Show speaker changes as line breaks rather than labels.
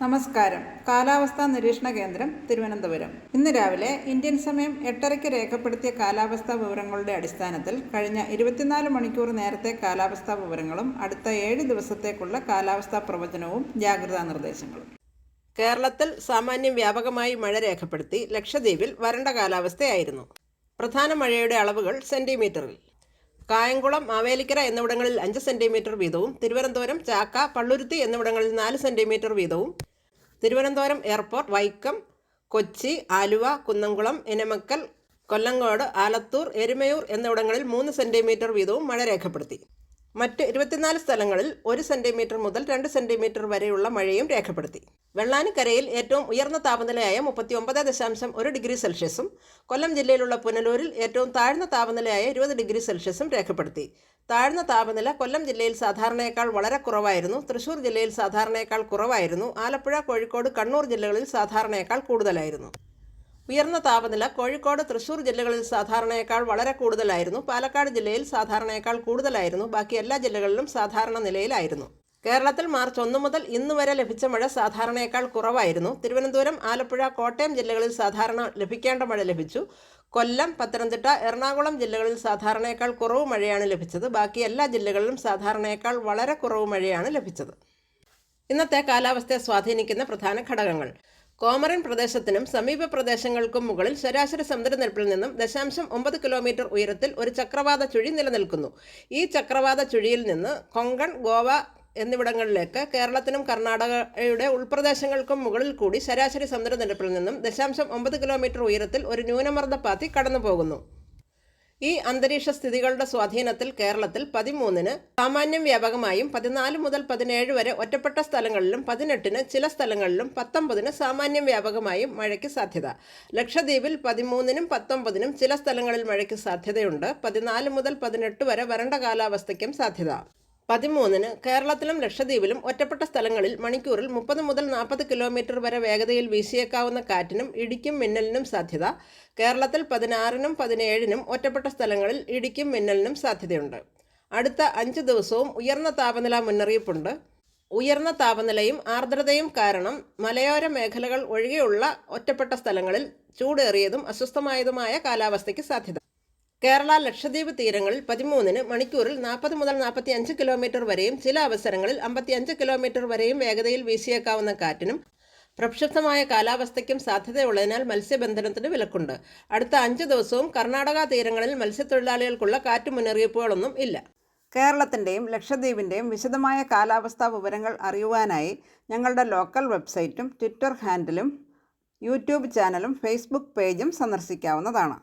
നമസ്കാരം. കാലാവസ്ഥാ നിരീക്ഷണ കേന്ദ്രം തിരുവനന്തപുരം. ഇന്ന് രാവിലെ ഇന്ത്യൻ സമയം എട്ടരയ്ക്ക് രേഖപ്പെടുത്തിയ കാലാവസ്ഥാ വിവരങ്ങളുടെ അടിസ്ഥാനത്തിൽ കഴിഞ്ഞ ഇരുപത്തിനാല് മണിക്കൂർ നേരത്തെ കാലാവസ്ഥാ വിവരങ്ങളും അടുത്ത ഏഴ് ദിവസത്തേക്കുള്ള കാലാവസ്ഥാ പ്രവചനവും ജാഗ്രതാ നിർദ്ദേശങ്ങളും.
കേരളത്തിൽ സാമാന്യം വ്യാപകമായി മഴ രേഖപ്പെടുത്തി ലക്ഷദ്വീപിൽ വരണ്ട കാലാവസ്ഥയായിരുന്നു. പ്രധാന മഴയുടെ അളവുകൾ സെന്റിമീറ്ററിൽ. കായംകുളം മാവേലിക്കര എന്നിവിടങ്ങളിൽ അഞ്ച് സെന്റിമീറ്റർ വീതവും തിരുവനന്തപുരം ചാക്ക പള്ളുരുത്തി എന്നിവിടങ്ങളിൽ നാല് സെന്റിമീറ്റർ വീതവും തിരുവനന്തപുരം എയർപോർട്ട് വൈക്കം കൊച്ചി ആലുവ കുന്നംകുളം ഇനമക്കൽ കൊല്ലങ്കോട് ആലത്തൂർ എരുമയൂർ എന്നിവിടങ്ങളിൽ മൂന്ന് സെന്റിമീറ്റർ വീതവും മഴ രേഖപ്പെടുത്തി. മറ്റ് ഇരുപത്തിനാല് സ്ഥലങ്ങളിൽ ഒരു സെന്റിമീറ്റർ മുതൽ രണ്ട് സെന്റിമീറ്റർ വരെയുള്ള മഴയും രേഖപ്പെടുത്തി. വെള്ളാനിക്കരയിൽ ഏറ്റവും ഉയർന്ന താപനിലയായ മുപ്പത്തി ഒമ്പത് ദശാംശം ഒരു ഡിഗ്രി സെൽഷ്യസും കൊല്ലം ജില്ലയിലുള്ള പുനലൂരിൽ ഏറ്റവും താഴ്ന്ന താപനിലയായ ഇരുപത് ഡിഗ്രി സെൽഷ്യസും രേഖപ്പെടുത്തി. താഴ്ന്ന താപനില കൊല്ലം ജില്ലയിൽ സാധാരണയേക്കാൾ വളരെ കുറവായിരുന്നു. തൃശൂർ ജില്ലയിൽ സാധാരണയേക്കാൾ കുറവായിരുന്നു. ആലപ്പുഴ കോഴിക്കോട് കണ്ണൂർ ജില്ലകളിൽ സാധാരണയേക്കാൾ കൂടുതലായിരുന്നു. ഉയർന്ന താപനില കോഴിക്കോട് തൃശൂർ ജില്ലകളിൽ സാധാരണയേക്കാൾ വളരെ കൂടുതലായിരുന്നു. പാലക്കാട് ജില്ലയിൽ സാധാരണയേക്കാൾ കൂടുതലായിരുന്നു. ബാക്കി എല്ലാ ജില്ലകളിലും സാധാരണ നിലയിലായിരുന്നു. കേരളത്തിൽ മാർച്ച് ഒന്ന് മുതൽ ഇന്ന് വരെ ലഭിച്ച മഴ സാധാരണയേക്കാൾ കുറവായിരുന്നു. തിരുവനന്തപുരം ആലപ്പുഴ കോട്ടയം ജില്ലകളിൽ സാധാരണ ലഭിക്കേണ്ട മഴ ലഭിച്ചു. കൊല്ലം പത്തനംതിട്ട എറണാകുളം ജില്ലകളിൽ സാധാരണയേക്കാൾ കുറവ് മഴയാണ് ലഭിച്ചത്. ബാക്കി എല്ലാ ജില്ലകളിലും സാധാരണയേക്കാൾ വളരെ കുറവ് മഴയാണ് ലഭിച്ചത്. ഇന്നത്തെ കാലാവസ്ഥയെ സ്വാധീനിക്കുന്ന പ്രധാന ഘടകങ്ങൾ. കോമറിൻ പ്രദേശത്തിനും സമീപ പ്രദേശങ്ങൾക്കും മുകളിൽ ശരാശരി സമുദ്രനിരപ്പിൽ നിന്നും ദശാംശം ഒമ്പത് കിലോമീറ്റർ ഉയരത്തിൽ ഒരു ചക്രവാത ചുഴി നിലനിൽക്കുന്നു. ഈ ചക്രവാത ചുഴിയിൽ നിന്ന് കൊങ്കൺ ഗോവ എന്നിവിടങ്ങളിലേക്ക് കേരളത്തിനും കർണാടകയുടെ ഉൾപ്രദേശങ്ങൾക്കും മുകളിൽ കൂടി ശരാശരി സമുദ്രനിരപ്പിൽ നിന്നും ദശാംശം ഒമ്പത് കിലോമീറ്റർ ഉയരത്തിൽ ഒരു ന്യൂനമർദ്ദപാത്തി കടന്നു പോകുന്നു ഈ അന്തരീക്ഷ സ്ഥിതികളുടെ സ്വാധീനത്തിൽ കേരളത്തിൽ പതിമൂന്നിന് സാമാന്യം വ്യാപകമായും പതിനാല് മുതൽ പതിനേഴ് വരെ ഒറ്റപ്പെട്ട സ്ഥലങ്ങളിലും പതിനെട്ടിന് ചില സ്ഥലങ്ങളിലും പത്തൊമ്പതിന് സാമാന്യം വ്യാപകമായും മഴയ്ക്ക് സാധ്യത. ലക്ഷദ്വീപിൽ പതിമൂന്നിനും പത്തൊമ്പതിനും ചില സ്ഥലങ്ങളിൽ മഴയ്ക്ക് സാധ്യതയുണ്ട്. പതിനാല് മുതൽ പതിനെട്ട് വരെ വരണ്ട കാലാവസ്ഥയ്ക്കും സാധ്യത. പതിമൂന്നിന് കേരളത്തിലും ലക്ഷദ്വീപിലും ഒറ്റപ്പെട്ട സ്ഥലങ്ങളിൽ മണിക്കൂറിൽ മുപ്പത് മുതൽ നാൽപ്പത് കിലോമീറ്റർ വരെ വേഗതയിൽ വീശിയേക്കാവുന്ന കാറ്റിനും ഇടിക്കും മിന്നലിനും സാധ്യത. കേരളത്തിൽ പതിനാറിനും പതിനേഴിനും ഒറ്റപ്പെട്ട സ്ഥലങ്ങളിൽ ഇടിക്കും മിന്നലിനും സാധ്യതയുണ്ട്. അടുത്ത അഞ്ച് ദിവസവും ഉയർന്ന താപനില മുന്നറിയിപ്പുണ്ട്. ഉയർന്ന താപനിലയും ആർദ്രതയും കാരണം മലയോര മേഖലകൾ ഒഴികെയുള്ള ഒറ്റപ്പെട്ട സ്ഥലങ്ങളിൽ ചൂടേറിയതും അസ്വസ്ഥമായതുമായ കാലാവസ്ഥയ്ക്ക് സാധ്യത. കേരള ലക്ഷദ്വീപ് തീരങ്ങളിൽ പതിമൂന്നിന് മണിക്കൂറിൽ നാൽപ്പത് മുതൽ നാൽപ്പത്തി അഞ്ച് കിലോമീറ്റർ വരെയും ചില അവസരങ്ങളിൽ അമ്പത്തിയഞ്ച് കിലോമീറ്റർ വരെയും വേഗതയിൽ വീശിയേക്കാവുന്ന കാറ്റിനും പ്രക്ഷുബ്ധമായ കാലാവസ്ഥയ്ക്കും സാധ്യതയുള്ളതിനാൽ മത്സ്യബന്ധനത്തിന് വിലക്കുണ്ട്. അടുത്ത അഞ്ച് ദിവസവും കർണാടക തീരങ്ങളിൽ മത്സ്യത്തൊഴിലാളികൾക്കുള്ള കാറ്റ് മുന്നറിയിപ്പുകളൊന്നും ഇല്ല.
കേരളത്തിന്റെയും ലക്ഷദ്വീപിന്റെയും വിശദമായ കാലാവസ്ഥാ വിവരങ്ങൾ അറിയുവാനായി ഞങ്ങളുടെ ലോക്കൽ വെബ്സൈറ്റും ട്വിറ്റർ ഹാൻഡിലും യൂട്യൂബ് ചാനലും ഫേസ്ബുക്ക് പേജും സന്ദർശിക്കാവുന്നതാണ്.